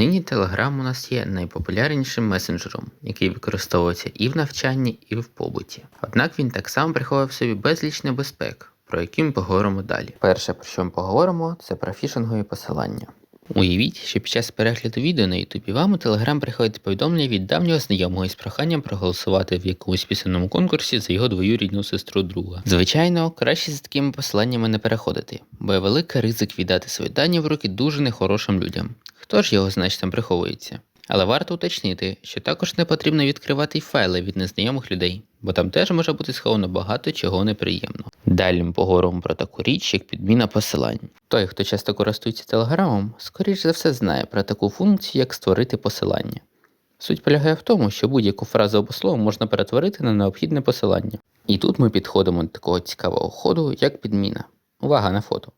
Нині Telegram у нас є найпопулярнішим месенджером, який використовується і в навчанні, і в побуті. Однак він так само приховує собі безліч небезпек, про які ми поговоримо далі. Перше, про що ми поговоримо, це про фішингові посилання. Уявіть, що під час перегляду відео на Ютубі вам у Телеграм приходить повідомлення від давнього знайомого із проханням проголосувати в якомусь пісенному конкурсі за його двоюрідну сестру друга. Звичайно, краще за такими посиланнями не переходити, бо є великий ризик віддати свої дані в руки дуже нехорошим людям. Хто ж його значить приховується? Але варто уточнити, що також не потрібно відкривати й файли від незнайомих людей, бо там теж може бути сховано багато чого неприємного. Далі ми поговоримо про таку річ, як підміна посилань. Той, хто часто користується телеграмом, скоріш за все знає про таку функцію, як створити посилання. Суть полягає в тому, що будь-яку фразу або слово можна перетворити на необхідне посилання. І тут ми підходимо до такого цікавого ходу, як підміна. Увага на фото.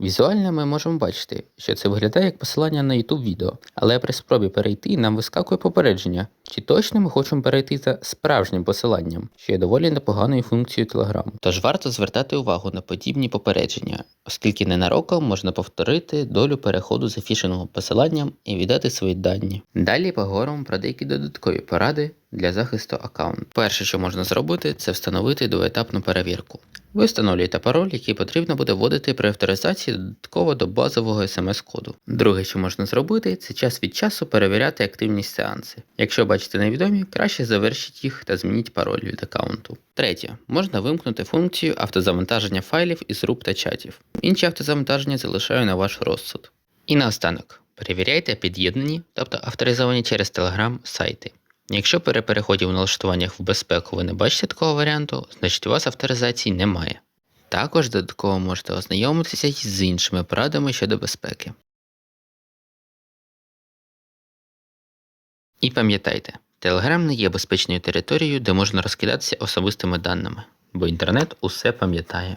Візуально ми можемо бачити, що це виглядає як посилання на YouTube відео, але при спробі перейти нам вискакує попередження, чи точно ми хочемо перейти за справжнім посиланням, що є доволі непоганою функцією Telegram. Тож варто звертати увагу на подібні попередження, оскільки ненароком можна повторити долю переходу за фішинговим посиланням і віддати свої дані. Далі поговоримо про деякі додаткові поради для захисту аккаунту. Перше, що можна зробити, це встановити двоетапну перевірку. Ви встановлюєте пароль, який потрібно буде вводити при авторизації додатково до базового смс-коду. Друге, що можна зробити, це час від часу перевіряти активність сеанси. Якщо бачите невідомі, краще завершіть їх та змініть пароль від аккаунту. Третє, можна вимкнути функцію автозавантаження файлів із груп та чатів. Інші автозавантаження залишаю на ваш розсуд. І наостанок, перевіряйте під'єднані, тобто авторизовані через Telegram сайти. Якщо при переході в налаштуваннях в безпеку ви не бачите такого варіанту, значить у вас авторизації немає. Також додатково можете ознайомитися з іншими порадами щодо безпеки. І пам'ятайте, Telegram не є безпечною територією, де можна розкидатися особистими даними, бо інтернет усе пам'ятає.